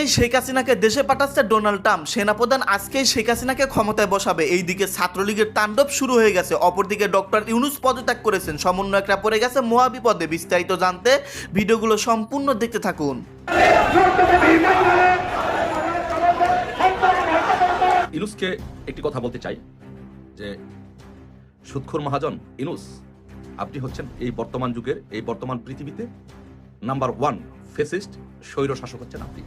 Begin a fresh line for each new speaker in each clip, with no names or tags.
আজকেই শেখ হাসিনাকে দেশে পাঠাচ্ছে ডোনাল্ড ট্রাম্প। সেনাপ্রধান আজকেই শেখ হাসিনাকে ক্ষমতায় বসাবে। এইদিকে ছাত্রলীগের তাণ্ডব শুরু হয়ে গেছে। অপরদিকে ডক্টর ইউনুস পদত্যাগ করেছেন। সমন্বয়করা পড়ে গেছে মহাবিপদে। বিস্তারিত জানতে ভিডিওগুলো সম্পূর্ণ দেখতে থাকুন।
ইনুসকে একটি কথা বলতে চাই, যে সুৎখুর মহাজন ইনুস আপনি হচ্ছেন এই বর্তমান যুগের, এই বর্তমান পৃথিবীতে নাম্বার ওয়ান ফেসিস্ট স্বৈর শাসক হচ্ছেন আপনি।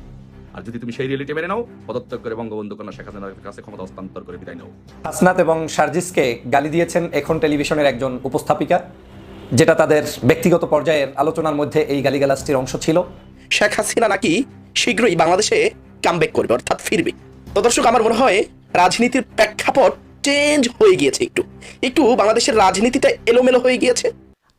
আর যদি তুমি সেই রিয়েলিটি মেনে নাও পদত্যাগ করে বঙ্গবন্ধু কন্যা শেখ হাসিনার কাছে ক্ষমতা হস্তান্তর করে বিদায় নাও।
হাসনাত এবং সার্জিসকে গালি দিয়েছেন এখন টেলিভিশনের একজন উপস্থাপিকা যেটা তাদের ব্যক্তিগত পর্যায়ের আলোচনার মধ্যে এই গালিগালাজটির অংশ ছিল।
শেখ হাসিনা নাকি শীঘ্রই বাংলাদেশে কামব্যাক করবে অর্থাৎ ফিরবে। তো দর্শক আমার মনে হয় রাজনীতির প্রেক্ষাপট চেঞ্জ হয়ে গিয়েছে একটু। একটু বাংলাদেশের রাজনীতিটা এলোমেলো হয়ে গিয়েছে।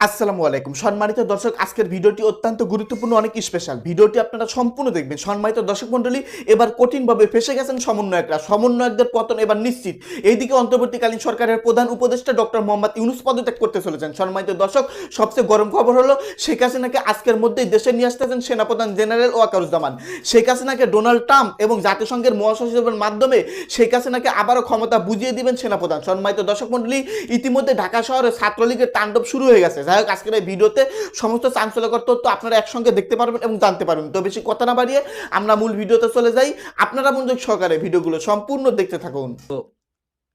আসসালামু আলাইকুম। সম্মানিত দর্শক, আজকের ভিডিওটি অত্যন্ত গুরুত্বপূর্ণ, অনেক স্পেশাল ভিডিওটি আপনারা সম্পূর্ণ দেখবেন। সম্মানিত দর্শক মণ্ডলী, এবার কঠিনভাবে ফেসে গেছেন সমন্বয়করা। সমন্বয়কদের পতন এবার নিশ্চিত। এইদিকে অন্তর্বর্তীকালীন সরকারের প্রধান উপদেষ্টা ডক্টর মোহাম্মদ ইউনুস পদত্যাগ করতে চলেছেন। সম্মানিত দর্শক, সবচেয়ে গরম খবর হলো, শেখ হাসিনাকে আজকের মধ্যেই দেশে নিয়ে আসতেছেন সেনাপ্রধান জেনারেল ওয়াকারুজ্জামান। শেখ হাসিনাকে ডোনাল্ড ট্রাম্প এবং জাতিসংঘের মহাসচিবের মাধ্যমে শেখ হাসিনাকে আবারও ক্ষমতা বুঝিয়ে দিবেন সেনাপ্রধান। সম্মানিত দর্শক মণ্ডলী, ইতিমধ্যে ঢাকা শহরে ছাত্রলীগের তাণ্ডব শুরু হয়ে গেছে। যাই হোক, আজকের এই ভিডিওতে সমস্ত চাঞ্চল্যকর তথ্য আপনারা একসঙ্গে দেখতে পারবেন এবং জানতে পারবেন। তো বেশি কথা না বাড়িয়ে আমরা মূল ভিডিওতে চলে যাই। আপনারা মনোযোগ সহকারে ভিডিওগুলো সম্পূর্ণ দেখতে থাকুন।
তো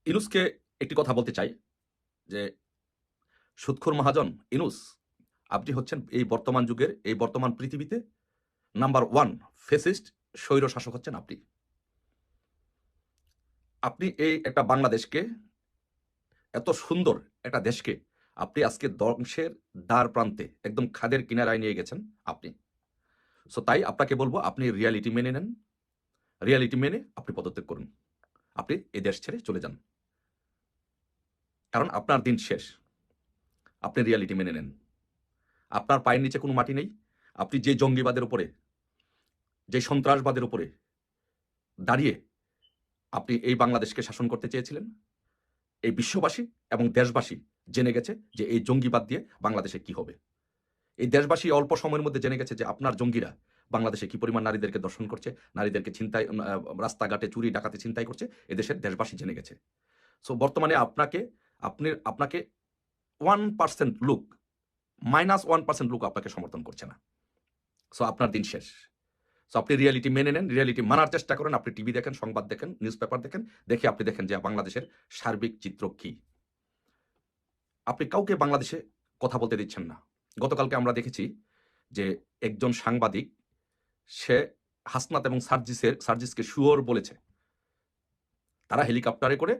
ইনুসকে একটি কথা বলতে চাই, যে সুৎখুর মহাজন, ইনুস, আপনি হচ্ছেন এই বর্তমান যুগের, এই বর্তমান পৃথিবীতে নাম্বার ওয়ান ফেসিস্ট, স্বৈর শাসক হচ্ছেন আপনি। আপনি এই একটা বাংলাদেশকে, এত সুন্দর একটা দেশকে আপনি আজকে ধ্বংসের দ্বার প্রান্তে, একদম খাদের কিনারায় নিয়ে গেছেন আপনি। সো তাই আপনাকে বলব, আপনি রিয়ালিটি মেনে নেন। রিয়ালিটি মেনে আপনি পদত্যাগ করুন। আপনি এই দেশ ছেড়ে চলে যান। কারণ আপনার দিন শেষ। আপনি রিয়ালিটি মেনে নেন। আপনার পায়ের নিচে কোনো মাটি নেই। আপনি যে জঙ্গিবাদের উপরে, যে সন্ত্রাসবাদের উপরে দাঁড়িয়ে আপনি এই বাংলাদেশকে শাসন করতে চেয়েছিলেন, এই বিশ্ববাসী এবং দেশবাসী জেনে গেছে যে এই জঙ্গিবাদ দিয়ে বাংলাদেশে কি হবে। এই দেশবাসী অল্প সময়ের মধ্যে জেনে গেছে যে আপনার জঙ্গিরা বাংলাদেশে কি পরিমাণ নারীদেরকে দর্শন করছে, নারীদেরকে ছিনতাই রাস্তাঘাটে চুরি, ডাকাতে, ছিনতাই করছে, এদেশের দেশবাসী জেনে গেছে। সো বর্তমানে আপনাকে, আপনি, আপনাকে one percent look minus one percent look আপনাকে সমর্থন করছে না। সো আপনার দিন শেষ। সো আপনি রিয়ালিটি মেনে নেন রিয়ালিটি মানার চেষ্টা করেন, আপনি টিভি দেখেন, সংবাদ দেখেন নিউজ পেপার দেখেন, দেখে আপনি দেখেন যে বাংলাদেশের সার্বিক চিত্র কি। আপনি কাউকে বাংলাদেশে কথা বলতে দিচ্ছেন না। গতকালকে আমরা দেখেছি যে একজন সাংবাদিক, সে হাসনাত এবং সার্জিসের, সার্জিসকে শুয়োর বলেছে। তারা হেলিকপ্টারে করে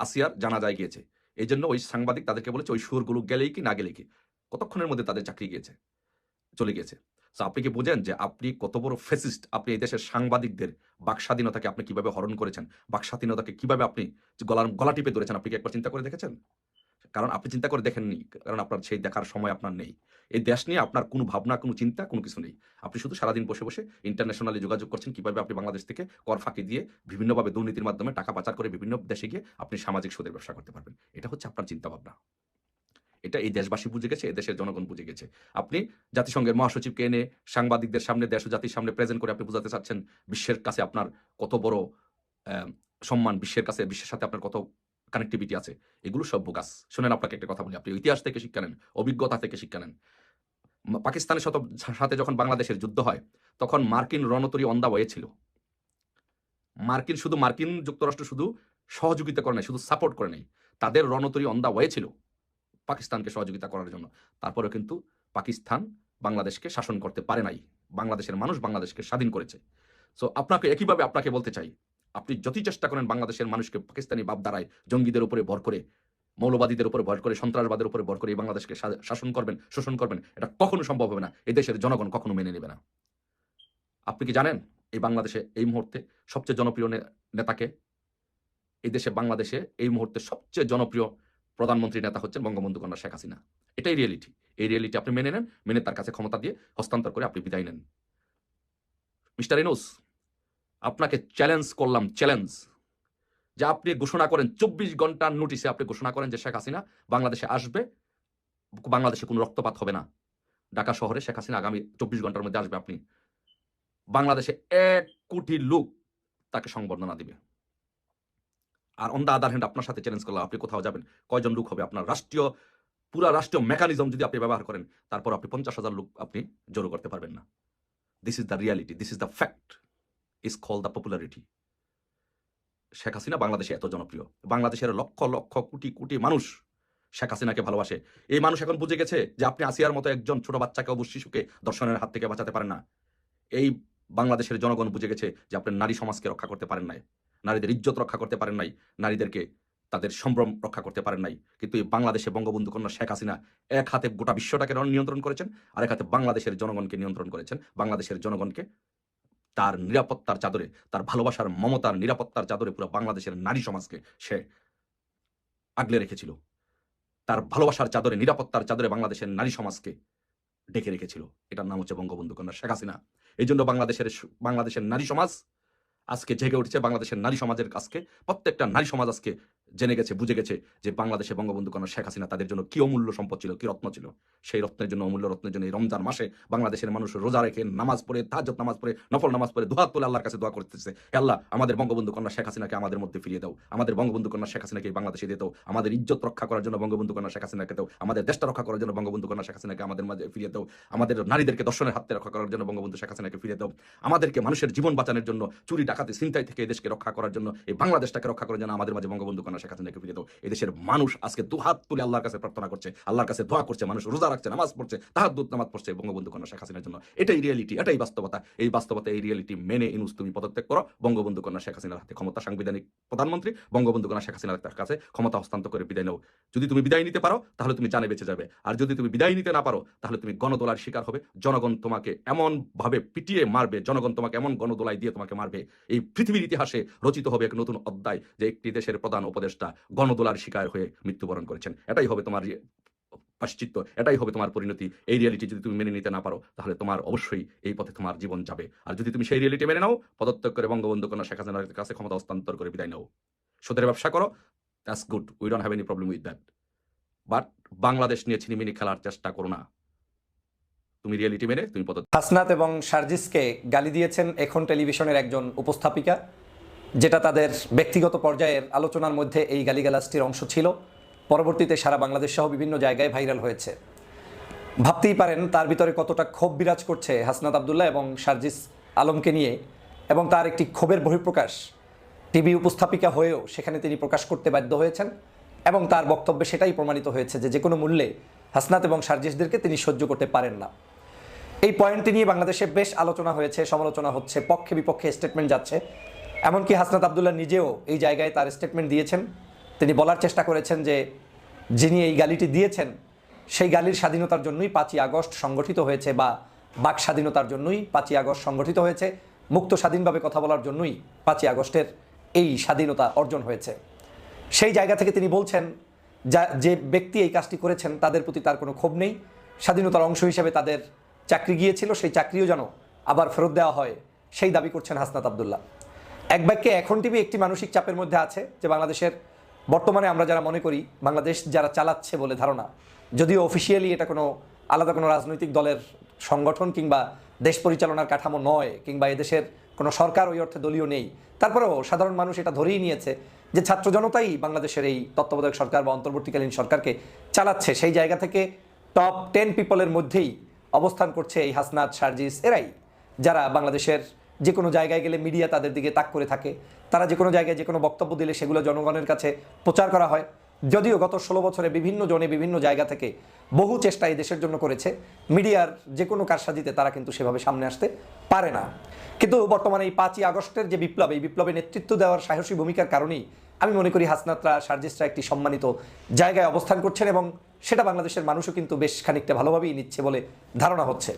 আসিয়ার জানাজায় গিয়েছে। এই জন্য ওই সাংবাদিক তাদেরকে বলেছে, ওই শুয়োরগুলো গেলেই কি, না গেলেই কি? কতক্ষণের মধ্যে তাদের চাকরি গিয়েছে, চলে গিয়েছে। তো আপনি কি বোঝেন যে আপনি কত বড় ফেসিস্ট আপনি এই দেশের সাংবাদিকদের বাক স্বাধীনতাকে আপনি কীভাবে হরণ করেছেন? বাক স্বাধীনতাকে কীভাবে আপনি গলার, গলা টিপে ধরেছেন? আপনি কি একবার চিন্তা করে দেখেছেন? কারণ আপনি চিন্তা করে দেখেননি, কারণ আপনার সেই দেখার সময় আপনার নেই। এই দেশ নিয়ে আপনার কোনো ভাবনা, কোনো চিন্তা, কোনো কিছু নেই। আপনি শুধু সারাদিন বসে বসে ইন্টারন্যাশনালি যোগাযোগ করছেন কীভাবে আপনি বাংলাদেশ থেকে কর ফাঁকি দিয়ে বিভিন্নভাবে দুর্নীতির মাধ্যমে টাকা পাচার করে বিভিন্ন দেশে গিয়ে আপনি সামাজিক সুদের ব্যবসা করতে পারবেন। এটা হচ্ছে আপনার চিন্তা ভাবনা এটা এই দেশবাসী বুঝে গেছে দেশের জনগণ বুঝে গেছে। আপনি জাতিসংঘের মহাসচিবকে এনে সাংবাদিকদের সামনে, দেশ ও জাতির সামনে প্রেজেন্ট করে আপনি বোঝাতে চাচ্ছেন, বিশ্বের কাছে আপনার কত বড় সম্মান, বিশ্বের কাছে, বিশ্বের সাথে আপনার কত কানেক্টিভিটি আছে। এগুলো সব বোগাস শুনেন আপনাকে একটা কথা বলি। আপনি ইতিহাস থেকে শিক্ষা নেন, অভিজ্ঞতা থেকে শিক্ষা নেন। পাকিস্তানের সাথে সাথে যখন বাংলাদেশের যুদ্ধ হয়, তখন মার্কিন রণতরী অন্দা হয়ে ছিল। মার্কিন শুধু মার্কিন যুক্তরাষ্ট্র শুধু সহযোগিতা করে নাই, শুধু সাপোর্ট করে নাই। তাদের রণতরী অন্দা হয়ে ছিল পাকিস্তানকে সহযোগিতা করার জন্য। তারপরেও কিন্তু পাকিস্তান বাংলাদেশকে শাসন করতে পারে নাই। বাংলাদেশের মানুষ বাংলাদেশকে স্বাধীন করেছে। সো আপনাকে একইভাবে আপনাকে বলতে চাই আপনি যতই চেষ্টা করেন বাংলাদেশের মানুষকে পাকিস্তানি বাপ দ্বারায় জঙ্গিদের উপরে ভর করে, মৌলবাদীদের উপরে ভর করে, সন্ত্রাসবাদের উপরে ভর করে এই বাংলাদেশকে শাসন করবেন, শোষণ করবেন, এটা কখনো সম্ভব হবে না। এই দেশের জনগণ কখনো মেনে নেবে না। আপনি কি জানেন এই বাংলাদেশে এই মুহূর্তে সবচেয়ে জনপ্রিয় নেতাকে? এই দেশে, বাংলাদেশে এই মুহূর্তে সবচেয়ে জনপ্রিয় প্রধানমন্ত্রী নেতা হচ্ছেন বঙ্গবন্ধু কন্যা শেখ হাসিনা। এটাই রিয়েলিটি এই রিয়েলিটি আপনি মেনে নেন, মেনে তার কাছে ক্ষমতা দিয়ে হস্তান্তর করে আপনি বিদায় নেন। মিস্টার ইনুস আপনাকে চ্যালেঞ্জ করলাম চ্যালেঞ্জ যে আপনি ঘোষণা করেন, চব্বিশ ঘণ্টার নোটিশে আপনি ঘোষণা করেন যে শেখ হাসিনা বাংলাদেশে আসবে, বাংলাদেশে কোনো রক্তপাত হবে না। ঢাকা শহরে শেখ হাসিনা আগামী চব্বিশ ঘণ্টার মধ্যে আসবে আপনি। বাংলাদেশে এক কোটি লোক তাকে সংবর্ধনা দিবে। আর অন দ্য আদার হ্যান্ড আপনার সাথে চ্যালেঞ্জ করলাম, আপনি কোথাও যাবেন, কয়জন লোক হবে আপনার? রাষ্ট্রীয়, পুরা রাষ্ট্রীয় মেকানিজম যদি আপনি ব্যবহার করেন, তারপর আপনি পঞ্চাশ হাজার লোক আপনি জড়ো করতে পারবেন না। This is the reality this is the fact is call the popularity Sheikh Hasina বাংলাদেশে এত জনপ্রিয়। বাংলাদেশের লক্ষ লক্ষ, কোটি কোটি মানুষ শেখ হাসিনাকে ভালোবাসে। এই মানুষ এখন বুঝে গেছে যে আপনি আসিয়ার মতো একজন ছোট বাচ্চাকে অবশ্য শিশুকে দর্শনের হাত থেকে বাঁচাতে পারেন না। এই বাংলাদেশের জনগণ বুঝে গেছে যে আপনি নারী সমাজকে রক্ষা করতে পারেন নাই, নারীদের ইজ্জত রক্ষা করতে পারেন নাই, নারীদেরকে তাদের সম্ভ্রম রক্ষা করতে পারেন নাই। কিন্তু এই বাংলাদেশে বঙ্গবন্ধু কন্যা শেখ হাসিনা এক হাতে গোটা বিশ্বটাকে নিয়ন্ত্রণ করেছেন আর এক হাতে বাংলাদেশের জনগণকে নিয়ন্ত্রণ করেছেন। বাংলাদেশের জনগণকে তার নিরাপত্তার চাদরে, তার ভালোবাসার মমতার নিরাপত্তার চাদরে পুরো বাংলাদেশের নারী সমাজকে সে আগলে রেখেছিল। তার ভালোবাসার চাদরে, নিরাপত্তার চাদরে বাংলাদেশের নারী সমাজকে ডেকে রেখেছিল। এটার নাম হচ্ছে বঙ্গবন্ধু কন্যা শেখ হাসিনা। এই জন্য বাংলাদেশের বাংলাদেশের নারী সমাজ আজকে জেগে উঠছে, বাংলাদেশের নারী সমাজের কাছকে প্রত্যেকটা নারী সমাজ আজকে জেনে গেছে, বুঝে গেছে যে বাংলাদেশে বঙ্গবন্ধু কন্যা শেখ হাসিনা তাদের জন্য কি অমূল্য সম্পদ ছিল, কি রত্ন ছিল? সেই রত্নের জন্য, অমূল্য রত্নের জন্য এই রমজান মাসে বাংলাদেশের মানুষ রোজা রেখে নামাজ পড়ে তাহাজ্জত নামাজ পড়ে, নফল নামাজ পড়ে, দুহাত তুলে আল্লাহর কাছে দোয়া করতেছে। "হে আল্লাহ, আমাদের বঙ্গবন্ধু কন্যা শেখ হাসিনাকে আমাদের মধ্যে ফিরিয়ে দাও। আমাদের বঙ্গবন্ধু কন্যা শেখ হাসিনাকে বাংলাদেশে দিয়ে দাও। আমাদের ইজ্জত রক্ষা করার জন্য বঙ্গবন্ধু কন্যা শেখ হাসিনাকে দাও। আমাদের দেশটা রক্ষা করার জন্য বঙ্গবন্ধু কন্যা শেখ হাসিনাকে আমাদের মাঝে ফিরিয়ে দাও। আমাদের নারীদেরকে দর্শনের হাতে রক্ষা করার জন্য বঙ্গবন্ধু শেখ হাসিনাকে ফিরিয়ে দাও। আমাদেরকে মানুষের জীবন বাঁচানোর জন্য চুরি, ডাকাতি চিন্তায় থেকে এই দেশকে রক্ষা করার জন্য, এই বাংলাদেশটাকে রক্ষা করার জন্য আমাদের মাঝে বঙ্গবন্ধু কন্যা শেখ হাসিনাকে ফিরিয়ে দাও এই দেশের মানুষ আজকে দুহাত তুলে আল্লাহর কাছে প্রার্থনা করছে, আল্লাহর কাছে দোয়া করছে, মানুষ রোজা রাখছে, নামাজ পড়ছে তাহার দুধ নামাজ পড়ছে বঙ্গবন্ধু কন্যা শেখ হাসিনার জন্য। এটাই রিয়েলিটি এটাই বাস্তবতা। এই বাস্তবতা, এই রিয়েলিটি মেনে ইনুস, তুমি পদত্যাগ করো। বঙ্গবন্ধু কন্যা শেখ হাসিনার হাতে ক্ষমতা, সাংবিধানিক প্রধানমন্ত্রী। বঙ্গবন্ধু কন্যা শেখ হাসিনার তার কাছে ক্ষমতা হস্তান্তর করে বিদায় নাও। যদি তুমি বিদায় নিতে পারো, তাহলে তুমি জানে বেঁচে যাবে। আর যদি তুমি বিদায় নিতে না পারো, তাহলে তুমি গণদোলার শিকার হবে। জনগণ তোমাকে এমন ভাবে পিটিয়ে মারবে, জনগণ তোমাকে এমন গণদোলাই দিয়ে তোমাকে মারবে। এই পৃথিবীর ইতিহাসে রচিত হবে এক নতুন অধ্যায় যে একটি দেশের প্রধান উপদেষ্টা গণদোলার শিকার হয়ে মৃত্যুবরণ করেছেন। এটাই হবে তোমার ইয়ে- পাশ্চিত্য, এটাই হবে তোমার পরিণতি। এই রিয়ালিটি যদি তুমি মেনে নিতে না পারো, তাহলে তোমার অবশ্যই এই পথে তোমার জীবন যাবে। আর যদি তুমি সেই রিয়ালিটি মেনে নাও, পদত্যাগ করে বঙ্গবন্ধু কন্যা শেখ হাসিনার কাছে ক্ষমতা হস্তান্তর করে বিদায় নাও। সুদের ব্যবসা করো that's good we don't have any problem with that but Bangladesh নিয়ে ছিনিমিনি খেলার চেষ্টা করো না। তুমি রিয়ালিটি মেনে, তুমি পদ
হাসনাত এবং সার্জিসকে গালি দিয়েছেন এখন টেলিভিশনের একজন উপস্থাপিকা। যেটা তাদের ব্যক্তিগত পর্যায়ের আলোচনার মধ্যে এই গালিগালাজটির অংশ ছিল। পরবর্তীতে সারা বাংলাদেশ সহ বিভিন্ন জায়গায় ভাইরাল হয়েছে। ভাবতেই পারেন তার ভিতরে কতটা ক্ষোভ বিরাজ করছে হাসনাত আবদুল্লাহ এবং সার্জিস আলমকে নিয়ে এবং তার একটি ক্ষোভের বহিঃপ্রকাশ টিভি উপস্থাপিকা হয়েও সেখানে তিনি প্রকাশ করতে বাধ্য হয়েছেন এবং তার বক্তব্যে সেটাই প্রমাণিত হয়েছে যে যে কোনো মূল্যে হাসনাত এবং সার্জিসদেরকে তিনি সহ্য করতে পারেন না। এই পয়েন্টটি নিয়ে বাংলাদেশে বেশ আলোচনা হয়েছে, সমালোচনা হচ্ছে পক্ষে বিপক্ষে স্টেটমেন্ট যাচ্ছে। এমনকি হাসনাত আবদুল্লাহ নিজেও এই জায়গায় তার স্টেটমেন্ট দিয়েছেন। তিনি বলার চেষ্টা করেছেন যে, যিনি এই গালিটি দিয়েছেন, সেই গালির স্বাধীনতার জন্যই পাঁচই আগস্ট সংগঠিত হয়েছে বা বাক স্বাধীনতার জন্যই পাঁচই আগস্ট সংগঠিত হয়েছে। মুক্ত স্বাধীনভাবে কথা বলার জন্যই পাঁচই আগস্টের এই স্বাধীনতা অর্জন হয়েছে। সেই জায়গা থেকে তিনি বলছেন, যা, যে ব্যক্তি এই কাজটি করেছেন, তাদের প্রতি তার কোনো ক্ষোভ নেই। স্বাধীনতার অংশ হিসেবে তাদের চাকরি গিয়েছিল, সেই চাকরিও যেন আবার ফেরত দেওয়া হয়, সেই দাবি করছেন হাসনাত আবদুল্লাহ। এক বাক্যে এখন টিভি একটি মানসিক চাপের মধ্যে আছে যে বাংলাদেশের বর্তমানে আমরা যারা মনে করি, বাংলাদেশ যারা চালাচ্ছে বলে ধারণা, যদিও অফিসিয়ালি এটা কোনো আলাদা কোনো রাজনৈতিক দলের সংগঠন কিংবা দেশ পরিচালনার কাঠামো নয়, কিংবা এদেশের কোনো সরকার ওই অর্থে দলীয় নেই। তারপরেও সাধারণ মানুষ এটা ধরেই নিয়েছে যে ছাত্র জনতাই বাংলাদেশের এই তত্ত্বাবধায়ক সরকার বা অন্তর্বর্তীকালীন সরকারকে চালাচ্ছে। সেই জায়গা থেকে টপ টেন পিপলের মধ্যেই অবস্থান করছে এই হাসনাত সার্জিস এরাই, যারা বাংলাদেশের যে কোনো জায়গায় গেলে মিডিয়া তাদের দিকে তাক করে থাকে। তারা যে কোনো জায়গায় যে কোনো বক্তব্য দিলে সেগুলো জনগণের কাছে প্রচার করা হয়। যদিও গত ষোলো বছরে বিভিন্ন জনে বিভিন্ন জায়গা থেকে বহু চেষ্টা এই দেশের জন্য করেছে। মিডিয়ার যে কোনো কারসাজিতে তারা কিন্তু সেভাবে সামনে আসতে পারে না। কিন্তু বর্তমানে এই পাঁচই আগস্টের যে বিপ্লব, এই বিপ্লবে নেতৃত্ব দেওয়ার সাহসী ভূমিকার কারণেই আমি মনে করি হাসনাতরা সার্জিসরা একটি সম্মানিত জায়গায় অবস্থান করছেন এবং সেটা বাংলাদেশের মানুষও কিন্তু বেশ খানিকটা ভালোভাবেই নিচ্ছে বলে ধারণা হচ্ছে।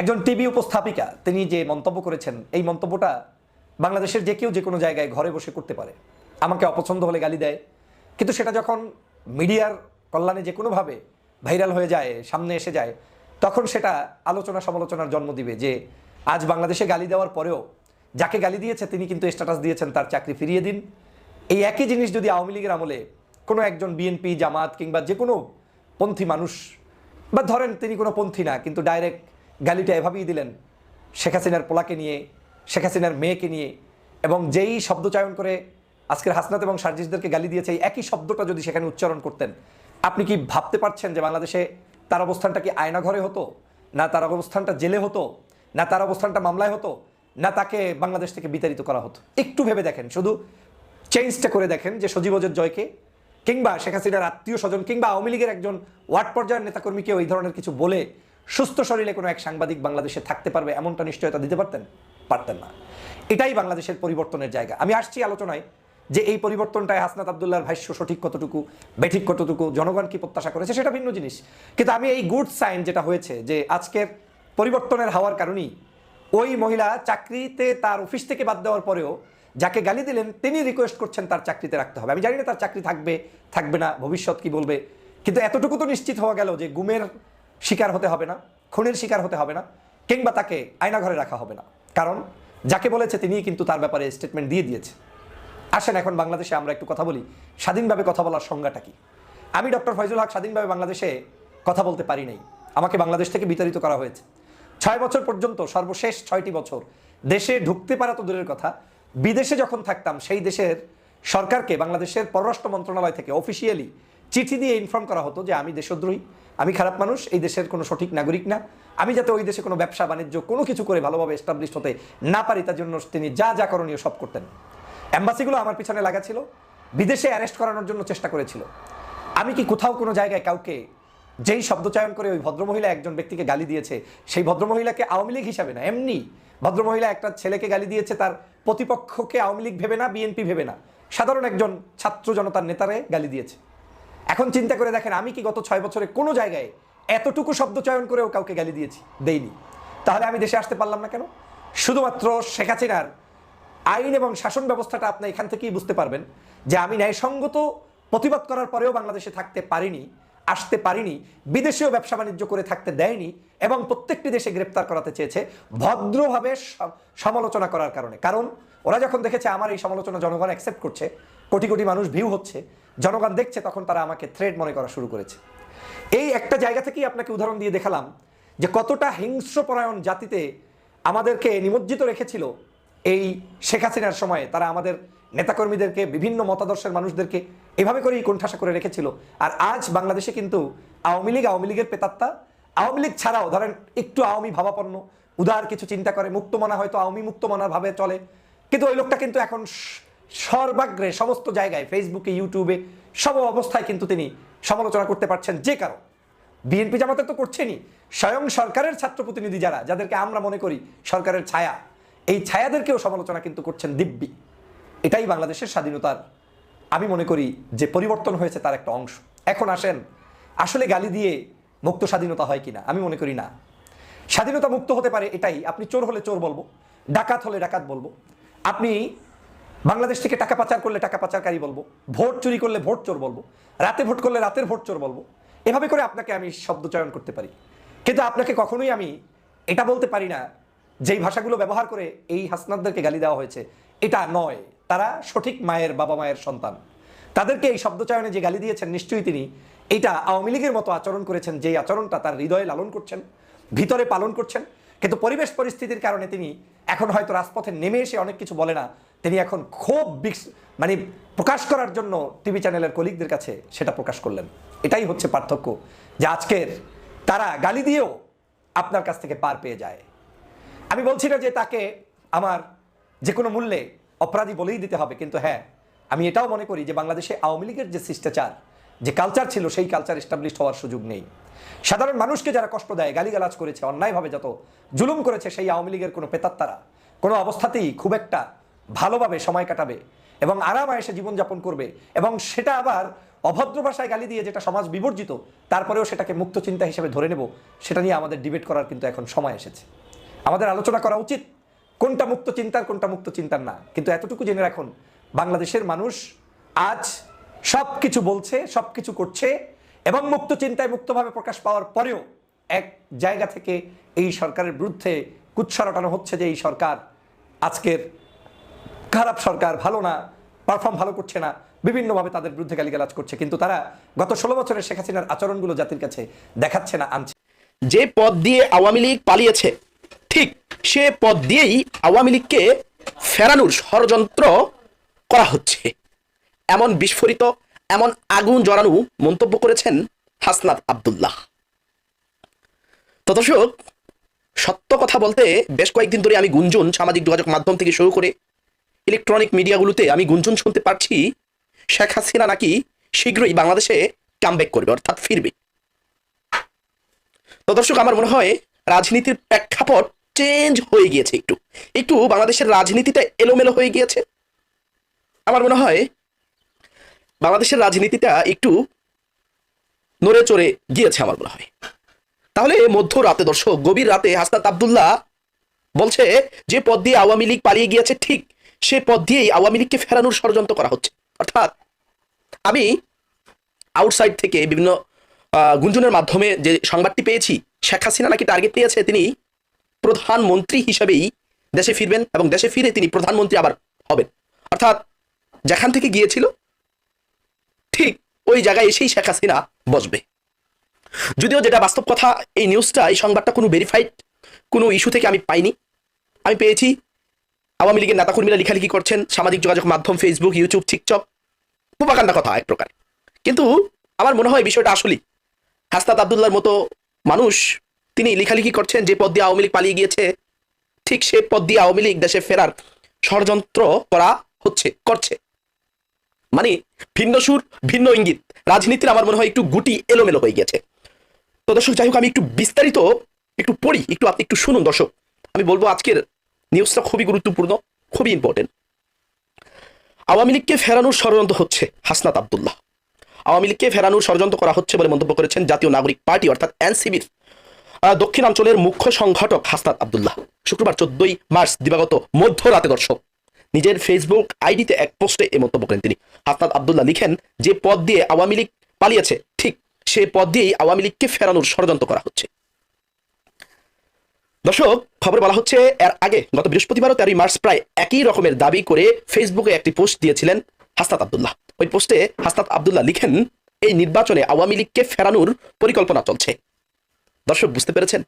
একজন টিভি উপস্থাপিকা, তিনি যে মন্তব্য করেছেন, এই মন্তব্যটা বাংলাদেশের যে কেউ যে কোনো জায়গায় ঘরে বসে করতে পারে। আমাকে অপছন্দ হলে গালি দেয়। কিন্তু সেটা যখন মিডিয়ার কল্যাণে যে কোনোভাবে ভাইরাল হয়ে যায়, সামনে এসে যায়, তখন সেটা আলোচনা সমালোচনার জন্ম দিবে যে, আজ বাংলাদেশে গালি দেওয়ার পরেও যাকে গালি দিয়েছে, তিনি কিন্তু স্ট্যাটাস দিয়েছেন, তার চাকরি ফিরিয়ে দিন। এই একই জিনিস যদি আওয়ামী লীগের আমলে কোনো একজন বিএনপি জামাত কিংবা যে কোনো পন্থী মানুষ, বা ধরেন তিনি কোনো পন্থী না, কিন্তু ডাইরেক্ট গালিটা এভাবেই দিলেন শেখ হাসিনার পোলাকে নিয়ে, শেখ হাসিনার মেয়েকে নিয়ে এবং যেই শব্দ চয়ন করে আজকের হাসনাত এবং সার্জিসদেরকে গালি দিয়েছে, এই একই শব্দটা যদি সেখানে উচ্চারণ করতেন, আপনি কি ভাবতে পারছেন যে বাংলাদেশে তার অবস্থানটা কি আয়নাঘরে হতো? না তার অবস্থানটা জেলে হতো? না তার অবস্থানটা মামলায় হতো? না তাকে বাংলাদেশ থেকে বিতাড়িত করা হতো? একটু ভেবে দেখেন, শুধু চেঞ্জটা করে দেখেন যে সজীবজের জয়কে, কিংবা শেখ হাসিনার আত্মীয় স্বজন কিংবা আওয়ামী লীগের একজন ওয়ার্ড পর্যায়ের নেতাকর্মীকে ওই ধরনের কিছু বলে সুস্থ শরীরে কোনো এক সাংবাদিক বাংলাদেশে থাকতে পারবে এমনটা নিশ্চয়তা দিতে পারতেন? পারতেন না। এটাই বাংলাদেশের পরিবর্তনের জায়গা। আমি আসছি আলোচনায় যে এই পরিবর্তনটায় হাসনাত আবদুল্লাহর ভাষ্য সঠিক কতটুকু, বেঠিক কতটুকু, জনগণ কি প্রত্যাশা করেছে সেটা ভিন্ন জিনিস। কিন্তু আমি এই গুড সাইন যেটা হয়েছে যে আজকের পরিবর্তনের হওয়ার কারণেই ওই মহিলা চাকরিতে তার অফিস থেকে বাদ দেওয়ার পরেও যাকে গালি দিলেন, তিনি রিকোয়েস্ট করছেন তার চাকরিতে রাখতে হবে। আমি জানি না তার চাকরি থাকবে থাকবে না, ভবিষ্যৎ কি বলবে। কিন্তু এতটুকু তো নিশ্চিত হওয়া গেল যে গুমের শিকার হতে হবে না, খুনের শিকার হতে হবে না, কিংবা তাকে আয়নাঘরে রাখা হবে না। কারণ যাকে বলেছে তিনি কিন্তু তার ব্যাপারে স্টেটমেন্ট দিয়ে দিয়েছে। আসেন এখন বাংলাদেশে আমরা একটু কথা বলি, স্বাধীনভাবে কথা বলার সংজ্ঞাটা কি? আমি ডক্টর ফয়জুল হক স্বাধীনভাবে বাংলাদেশে কথা বলতে পারি নাই। আমাকে বাংলাদেশ থেকে বিতাড়িত করা হয়েছে। ছয় বছর পর্যন্ত সর্বশেষ ছয়টি বছর দেশে ঢুকতে পারা তো দূরের কথা। বিদেশে যখন থাকতাম, সেই দেশের সরকারকে, বাংলাদেশের পররাষ্ট্র মন্ত্রণালয় থেকে অফিসিয়ালি চিঠি দিয়ে ইনফর্ম করা হতো যে আমি দেশদ্রোহী, আমি খারাপ মানুষ, এই দেশের কোনো সঠিক নাগরিক না। আমি যাতে ওই দেশে কোনো ব্যবসা বাণিজ্য, কোনো কিছু করে ভালোভাবে এস্টাবলিশ হতে না পারি, তার জন্য তিনি যা যা করণীয় সব করতেন। অ্যাম্বাসিগুলো আমার পিছনে লাগা ছিল। বিদেশে অ্যারেস্ট করানোর জন্য চেষ্টা করেছিল। আমি কি কোথাও কোনো জায়গায় কাউকে যেই শব্দচয়ন করে ওই ভদ্রমহিলা একজন ব্যক্তিকে গালি দিয়েছে, সেই ভদ্রমহিলাকে আওয়ামী লীগ হিসাবে না, এমনি ভদ্রমহিলা একটা ছেলেকে গালি দিয়েছে, তার প্রতিপক্ষকে আওয়ামী লীগ ভেবে না, বিএনপি ভেবে না। সাধারণ একজন ছাত্র জনতার নেতারে গালি দিয়েছে। এখন চিন্তা করে দেখেন, আমি কি গত ছয় বছরে কোনো জায়গায় এতটুকু শব্দ চয়ন করেও কাউকে গালি দিয়েছি, দেইনি। তাহলে আমি দেশে আসতে পারলাম না কেন? শুধুমাত্র শেখ হাসিনার আইন এবং শাসন ব্যবস্থাটা আপনি এখান থেকেই বুঝতে পারবেন যে আমি ন্যায়সঙ্গত প্রতিবাদ করার পরেও বাংলাদেশে থাকতে পারিনি, আসতে পারিনি, বিদেশেও ব্যবসা বাণিজ্য করে থাকতে দেয়নি এবং প্রত্যেকটি দেশে গ্রেপ্তার করাতে চেয়েছে ভদ্রভাবে সমালোচনা করার কারণে। কারণ ওরা যখন দেখেছে, আমার এই সমালোচনা জনগণ অ্যাকসেপ্ট করছে, কোটি কোটি মানুষ ভিউ হচ্ছে জনগণ দেখছে, তখন তারা আমাকে থ্রেড মনে করা শুরু করেছে। এই একটা জায়গা থেকেই আপনাকে উদাহরণ দিয়ে দেখালাম যে কতটা হিংস্রপরায়ণ জাতিতে আমাদেরকে নিমজ্জিত রেখেছিল এই শেখ হাসিনার সময়ে। তারা আমাদের নেতাকর্মীদেরকে, বিভিন্ন মতাদর্শের মানুষদেরকে এভাবে করেই কোণঠাসা করে রেখেছিল। আর আজ বাংলাদেশে কিন্তু আওয়ামী লীগ আওয়ামী লীগের পেতাত্তা। আওয়ামী লীগ ছাড়াও ধরেন একটু আওয়ামী ভাবাপন্ন, উদার কিছু চিন্তা করে মুক্তমনা হয়তো আওয়ামী মুক্তমনার ভাবে চলে। কিন্তু ওই লোকটা কিন্তু এখন সর্বাগ্রে সমস্ত জায়গায় ফেসবুকে ইউটিউবে সব অবস্থায় কিন্তু তিনি সমালোচনা করতে পারছেন যে কারও। বিএনপি জামাতে তো করছেনই। স্বয়ং সরকারের ছাত্র প্রতিনিধি যারা, যাদেরকে আমরা মনে করি সরকারের ছায়া, এই ছায়াদেরকেও সমালোচনা কিন্তু করছেন দিব্যি। এটাই বাংলাদেশের স্বাধীনতার, আমি মনে করি, যে পরিবর্তন হয়েছে তার একটা অংশ। এখন আসেন, আসলে গালি দিয়ে মুক্ত স্বাধীনতা হয় কিনা, আমি মনে করি না। স্বাধীনতা মুক্ত হতে পারে এটাই, আপনি চোর হলে চোর বলব, ডাকাত হলে ডাকাত বলব। আপনি বাংলাদেশ থেকে টাকা পাচার করলে টাকা পাচারকারী বলব, ভোট চুরি করলে ভোট চোর বলব, রাতে ভোট করলে রাতের ভোট চোর বলব, এভাবে করে আপনাকে আমি শব্দ চয়ন করতে পারি। কিন্তু আপনাকে কখনোই আমি এটা বলতে পারি না, যেই ভাষাগুলো ব্যবহার করে এই হাসনাদদেরকে গালি দেওয়া হয়েছে, এটা নয়। তারা সঠিক মায়ের, বাবা মায়ের সন্তান। তাদেরকে এই শব্দচয়নে যে গালি দিয়েছেন, নিশ্চয়ই তিনি এটা আওয়ামী লীগের মতো আচরণ করেছেন, যেই আচরণটা তার হৃদয়ে লালন করছেন, ভিতরে পালন করছেন। কিন্তু পরিবেশ পরিস্থিতির কারণে তিনি এখন হয়তো রাজপথে নেমে এসে অনেক কিছু বলে না তিনি এখন খুব মানে প্রকাশ করার জন্য টিভি চ্যানেলের কলিগদের কাছে সেটা প্রকাশ করলেন। এটাই হচ্ছে পার্থক্য যে আজকের তারা গালি দিয়েও আপনার কাছ থেকে পার পেয়ে যায়। আমি বলছি না যে তাকে আমার যে কোনো মূল্যে অপরাধী বলেই দিতে হবে, কিন্তু হ্যাঁ আমি এটাও মনে করি যে বাংলাদেশে আওয়ামী লীগের যে শিষ্টাচার, যে কালচার ছিল সেই কালচার এস্টাবলিশ হওয়ার সুযোগ নেই। সাধারণ মানুষকে যারা কষ্ট দেয়, গালিগালাজ করেছে, অন্যায়ভাবে যত জুলুম করেছে সেই আওয়ামী লীগের কোনো পেতাত্তারা, কোনো অবস্থাতেই খুব একটা ভালোভাবে সময় কাটাবে এবং আরামায়েসে জীবনযাপন করবে এবং সেটা আবার অভদ্র ভাষায় গালি দিয়ে যেটা সমাজ বিবর্জিত, তারপরেও সেটাকে মুক্ত চিন্তা হিসেবে ধরে নেব, সেটা নিয়ে আমাদের ডিবেট করার কিন্তু এখন সময় এসেছে। আমাদের আলোচনা করা উচিত, কোনটা মুক্ত চিন্তার, কোনটা মুক্ত চিন্তার না। কিন্তু এতটুকু জেনে রাখুন, বাংলাদেশের মানুষ আজ সব কিছু বলছে সব কিছু করছে এবং মুক্ত চিন্তায় মুক্তভাবে প্রকাশ পাওয়ার পরেও এক জায়গা থেকে এই সরকারের বিরুদ্ধে কুৎসা রটানো হচ্ছে যে এই সরকার আজকের খারাপ সরকার ভালো না পারফর্ম ভালো করছে না, বিভিন্নভাবে তাদের বিরুদ্ধে গালিগালাজ করছে। কিন্তু তারা গত ষোলো বছরের শেখ হাসিনার আচরণগুলো জাতির কাছে দেখাচ্ছে না, আনছে।
যে পদ দিয়ে আওয়ামী লীগ পালিয়েছে, ঠিক সে পদ দিয়েই আওয়ামী লীগকে ফেরানোর ষড়যন্ত্র করা হচ্ছে। এমন বিস্ফোরিত, এমন আগুন জড়ানো মন্তব্য করেছেন হাসনাত আব্দুল্লাহ। তো দর্শক, সত্য কথা বলতে বেশ কয়েকদিন ধরে আমি গুঞ্জন সামাজিক যোগাযোগ মাধ্যম থেকে শুরু করে ইলেকট্রনিক মিডিয়াগুলোতে আমি গুঞ্জন শুনতে পারছি, শেখ হাসিনা নাকি শীঘ্রই বাংলাদেশে কামব্যাক করবে, অর্থাৎ ফিরবে। তো দর্শক, আমার মনে হয় রাজনীতির প্রেক্ষাপট চেঞ্জ হয়ে গিয়েছে একটু। একটু বাংলাদেশের রাজনীতিটা এলোমেলো হয়ে গিয়েছে। আমার মনে হয় বাংলাদেশের রাজনীতিটা একটু নড়ে চড়ে গিয়েছে আমার মনে হয়। তাহলে মধ্যরাতে দর্শক, গভীর রাতে হাসনাত আবদুল্লাহ বলছে, যে পদ দিয়ে আওয়ামী লীগ পালিয়ে গিয়েছে, ঠিক সে পথ দিয়েই আওয়ামী লীগকে ফেরানোর ষড়যন্ত্র করা হচ্ছে। অর্থাৎ আমি আউটসাইড থেকে বিভিন্ন গুঞ্জনের মাধ্যমে যে সংবাদটি পেয়েছি, শেখ হাসিনা নাকি টার্গেট নিয়েছে, তিনি প্রধানমন্ত্রী হিসেবেই দেশে ফিরবেন এবং দেশে ফিরে তিনি প্রধানমন্ত্রী আবার হবেন। অর্থাৎ যেখান থেকে গিয়েছিল, ঠিক ওই জায়গায় এসেই শেখ হাসিনা বসবে। যদিও যেটা বাস্তব কথা, এই নিউজটা এই সংবাদটা কোনো ভেরিফাইড কোনো ইস্যু থেকে আমি পাইনি। আমি পেয়েছি আওয়ামী লীগের নেতাকর্মীরা লেখালেখি করছেন সামাজিক যোগাযোগ মাধ্যম ফেসবুক ইউটিউব টিকটক প্রোপাকাণ্ডা কথা, এক প্রকার। কিন্তু আমার মনে হয় বিষয়টা আসলেই, হাসনাত আবদুল্লার মতো মানুষ, তিনি লেখালেখি করছেন যে পদ দিয়ে আওয়ামী লীগ পালিয়ে গিয়েছে, ঠিক সে পদ দিয়ে আওয়ামী লীগ দেশে ফেরার ষড়যন্ত্র করা হচ্ছে, করছে। মানে ভিন্ন সুর, ভিন্ন ইঙ্গিত। রাজনীতির আমার মনে হয় একটু গুটি এলোমেলো হয়ে গেছে তো দর্শক, যাই হোক, আমি একটু বিস্তারিত একটু পড়ি, একটু আপনি একটু শুনুন দর্শক। আমি বলব আজকের নিউজটা খুবই গুরুত্বপূর্ণ, খুবই ইম্পর্টেন্ট আওয়ামী লীগকে ফেরানোর ষড়যন্ত্র হচ্ছে হাসনাত আবদুল্লাহ। আওয়ামী লীগকে ফেরানোর ষড়যন্ত্র করা হচ্ছে বলে মন্তব্য করেছেন জাতীয় নাগরিক পার্টি, অর্থাৎ এনসিবির দক্ষিণাঞ্চলের মুখ্য সংগঠক হাসনাত আবদুল্লাহ। শুক্রবার চোদ্দই মার্চ, দিবাগত মধ্যরাতে দর্শক, নিজের ফেসবুক আইডিতে এক পোস্টে এ মন্তব্য করেন তিনি। হাসনাত আবদুল্লাহ লিখেন, যে পদ দিয়ে আওয়ামী লীগ পালিয়েছে, ঠিক সে পদ দিয়েই আওয়ামী লীগকে ফেরানোর ষড়যন্ত্র করা হচ্ছে। দর্শক, খবর বলা হচ্ছে, এর আগে গত বৃহস্পতিবারও তেরোই মার্চ প্রায় একই রকমের দাবি করে ফেসবুকে একটি পোস্ট দিয়েছিলেন হাসনাত আবদুল্লাহ। ওই পোস্টে হাসনাত আবদুল্লাহ লিখেন, এই নির্বাচনে আওয়ামী লীগকে ফেরানোর পরিকল্পনা চলছে। দর্শক, বুঝতে পেরেছেন?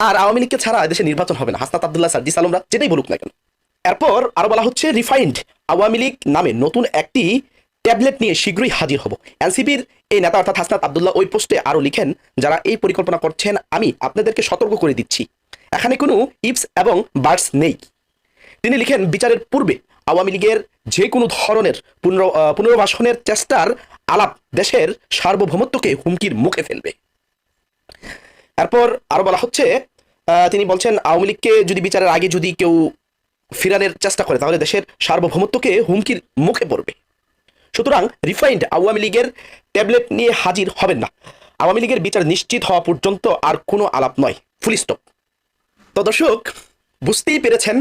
আর আওয়ামী লীগকে ছাড়া দেশে নির্বাচন হবে না। হাসনাত আবদুল্লাহ, সার্জিস আলমরা যেটাই বলুক না কেন। এরপর আরও বলা হচ্ছে, রিফাইন্ড আওয়ামী লীগ নামে নতুন একটি ট্যাবলেট নিয়ে শীঘ্রই হাজির হব। এনসিপির এই নেতা অর্থাৎ হাসনাত আবদুল্লাহ ওই পোস্টে আরও লিখেন, যারা এই পরিকল্পনা করছেন, আমি আপনাদেরকে সতর্ক করে দিচ্ছি। এখানে কোনো ইপস এবং বার্ডস নেই। তিনি লিখেন, বিচারের পূর্বে আওয়ামী লীগের যে কোনো ধরনের পুনর পুনর্বাসনের চেষ্টার আলাপ দেশের সার্বভৌমত্বকে হুমকির মুখে ফেলবে। এরপর আরও বলা হচ্ছে তিনি বলছেন, আওয়ামী লীগকে যদি বিচারের আগে যদি কেউ ফিরানের চেষ্টা করে, তাহলে দেশের সার্বভৌমত্বকে হুমকির মুখে পড়বে। সুতরাং রিফাইন্ড আওয়ামী লীগের ট্যাবলেট নিয়ে হাজির হবেন না। আওয়ামী লীগের বিচার নিশ্চিত হওয়া পর্যন্ত আর কোনো আলাপ নয়। ফুল স্টপ তো দর্শক, বুঝতেই পেরেছেন,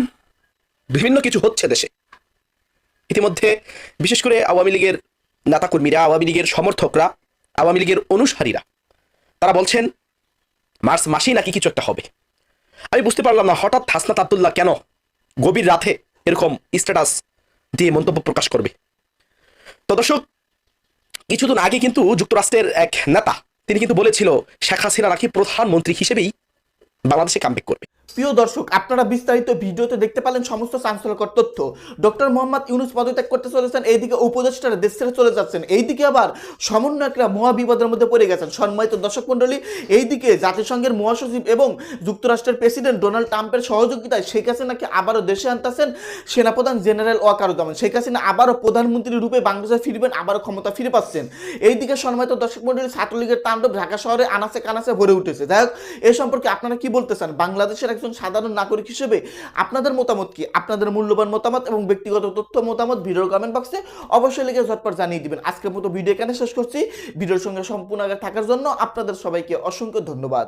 বিভিন্ন কিছু হচ্ছে দেশে। ইতিমধ্যে বিশেষ করে আওয়ামী লীগের নেতাকর্মীরা, আওয়ামী লীগের সমর্থকরা, আওয়ামী লীগের অনুসারীরা, তারা বলছেন, মার্চ মাসেই নাকি কিছু একটা হবে। আমি বুঝতে পারলাম না, হঠাৎ হাসনাত আবদুল্লাহ কেন গভীর রাতে এরকম স্ট্যাটাস দিয়ে মন্তব্য প্রকাশ করবে? তো দর্শক, কিছুদিন আগে কিন্তু যুক্তরাষ্ট্রের এক নেতা, তিনি কিন্তু বলেছিল, শেখ হাসিনা নাকি প্রধানমন্ত্রী হিসেবেই বাংলাদেশে কামব্যাক করবে।
প্রিয় দর্শক, আপনারা বিস্তারিত ভিডিওতে দেখতে পেলেন সমস্ত চাঞ্চল্যকর তথ্য। ডক্টর মোহাম্মদ ইউনুস পদত্যাগ করতে চলেছেন, এইদিকে উপদেষ্টারা দেশ ছেড়ে চলে যাচ্ছেন। এইদিকে আবার সমন্বয়করা মহাবিপদের মধ্যে পড়ে গেছেন। সম্মানিত দর্শক মণ্ডলী, এইদিকে জাতিসংঘের মহাসচিব এবং যুক্তরাষ্ট্রের প্রেসিডেন্ট ডোনাল্ড ট্রাম্পের সহযোগিতায় শেখ হাসিনা নাকি আবারও দেশে আনতেছেন, সেনাপ্রধান জেনারেল ওয়াকারুজ্জামান। শেখ হাসিনা আবারও প্রধানমন্ত্রী রূপে বাংলাদেশে ফিরবেন, আবারও ক্ষমতা ফিরে পাচ্ছেন। এইদিকে সম্মানিত দর্শক মণ্ডলী, ছাত্রলীগের তাণ্ডব ঢাকা শহরে আনাচে কানাচে ভরে উঠেছে। যাই হোক, এ সম্পর্কে আপনারা কি বলতে চান? বাংলাদেশের একজন সাধারণ নাগরিক হিসেবে আপনাদের মতামত কি? আপনাদের মূল্যবান মতামত এবং ব্যক্তিগত তথ্য মতামত ভিডিওর কমেন্ট বক্সে অবশ্যই লিখে ঝটপট জানিয়ে দিবেন। আজকের মতো ভিডিও এখানে শেষ করছি। ভিডিওর সঙ্গে সম্পূর্ণ আগে থাকার জন্য আপনাদের সবাইকে অসংখ্য ধন্যবাদ।